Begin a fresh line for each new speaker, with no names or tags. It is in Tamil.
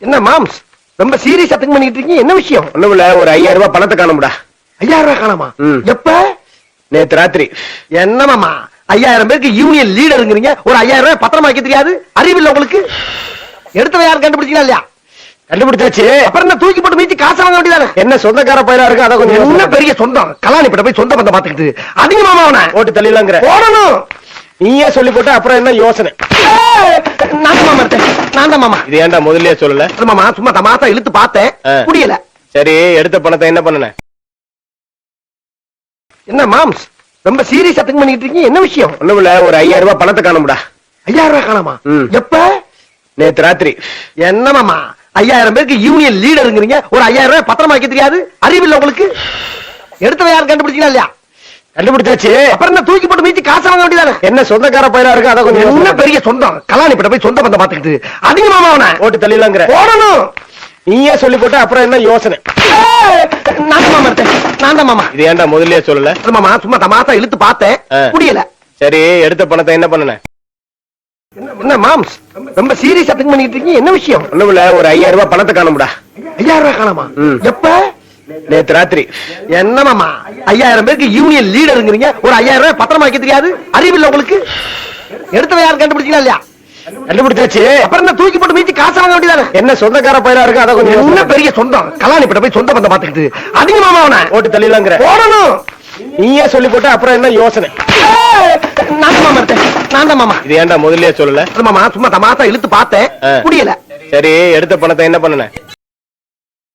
என்ன மாம்ஸ்? ரொம்ப சீரியஸா திங்க் பண்ணிட்டு இருக்கீங்க? என்ன விஷயம்?
ஒண்ணுமில்ல ஒரு ஐயாயிரம் ரூபாய் பணத்தை காணும்டா.
ஐயாயிரம் ரூபாய் காணாமா. எப்ப?
நேத்து ராத்திரி.
என்ன மாமா? ஐயாயிரம் பேருக்கு யூனியன் லீடருங்கிறீங்க ஒரு ஐயாயிரம் ரூபாய் பத்திரமா வைக்க தெரியாது? அறிவில்லை உங்களுக்கு? எடுத்தவன் யாரும் கண்டுபிடிச்சீங்களா இல்லையா?
கண்டுபிடிச்சாச்சு.
அப்புறம் என்ன தூக்கி போட்டு மீச்சு காசு வாங்க வேண்டியதானே?
என்ன சொந்தக்கார பயிரா இருக்கு? அத கொஞ்சம்
என்ன. பெரிய சொந்தம்? கலாணி கிட்ட போய் சொந்த பந்தம் பாத்துக்கிட்டு அதிக மாமா அவனை.
ஓட்டு தள்ளிலாங்கிற
போடணும்.
நீயே சொல்லி போட்ட அப்புறம் என்ன யோசனை?
மாமா நான் தான் மாமா.
இது ஏன்டா முதல்லயே சொல்லல?
அது மாமா சும்மா தமாசா இழுத்து பார்த்தேன்.
ஆ.
முடியல
சரி எடுத்த பணத்தை என்ன பண்ணுன?
என்ன மாம்ஸ் ரொம்ப சீரியஸா திங்க் பண்ணிட்டு இருக்கீங்க? என்ன விஷயம்?
ஒரு ஐயாயிரம் ரூபாய் பணத்தை காணும்டா.
ஐயாயிரம் ரூபாய் காணாமா. எப்ப?
நேத்து ராத்திரி.
என்ன மாமா? ஐயாயிரம் பேருக்கு யூனியன் லீடருங்கிறீங்க ஒரு ஐயாயிரம் ரூபாய் பத்திரமா வைக்க தெரியாது? அறிவில்லை உங்களுக்கு? எடுத்தவன் யாரும் கண்டுபிடிச்சீங்களா இல்லையா?
கண்டுபிடிச்சாச்சு.
அப்புறம் என்ன தூக்கி போட்டு மீச்சு காசு
என்ன சொந்தக்கார பயிரா இருக்கு அத கொஞ்சம்
என்ன. பெரிய சொந்தம்? கலாணி போய் சொந்த பந்தம் பாத்துக்கிட்டு அதிக மாமா அவனை?
ஓட்டு தள்ளிலாங்கிற
போடணும்.
நீயே சொல்லி போட்ட அப்புறம் என்ன யோசனை?
நான் மாமா நான் தான் மாமா.
இது ஏன்டா முதல்லயே சொல்லல?
மாமா சும்மா தமாசா இழுத்து பார்த்தேன். முடியல
சரி எடுத்த பணத்தை என்ன பண்ணுன?
என்ன மாம்ஸ்? ரொம்ப சீரியஸா திங்க் பண்ணிட்டு இருக்கீங்க. என்ன விஷயம்?
ஒண்ணுமில்ல ஒரு ஐயாயிரம் ரூபாய் பணத்தை காணும்டா.
ஐயாயிரம் ரூபாய் காணாமா. எப்ப?
நேத்து ராத்திரி.
என்ன மாமா? ஐயாயிரம் பேருக்கு யூனியன் லீடருங்கிறீங்க ஒரு ஐயாயிரம் ரூபாய் பத்திரமா வைக்க தெரியாது? அறிவில்லை உங்களுக்கு? எடுத்தவன் யாரும் கண்டுபிடிச்சீங்களா இல்லையா?
கண்டுபிடிச்சாச்சு.
அப்புறம் என்ன தூக்கி போட்டு மீச்சு காசு வாங்க வேண்டியதானே?
என்ன சொந்தக்கார பயிரா இருக்கு? அத கொஞ்சம்
என்ன. பெரிய சொந்தம்? கலாணி கிட்ட போய் சொந்த பந்தம் பாத்துக்கிட்டு அதிக மாமா அவனை.
ஓட்டு தள்ளிலாங்கிற
போடணும்.
நீயே சொல்லி போட்ட அப்புறம் என்ன யோசனை?
நான் மாமா எடுத்தேன் நான் தான் மாமா.
இது ஏன்டா முதல்லயே சொல்லல?
மாமா சும்மா தமாசா இழுத்து பார்த்தேன். முடியல
சரி எடுத்த பணத்தை என்ன பண்ணுன?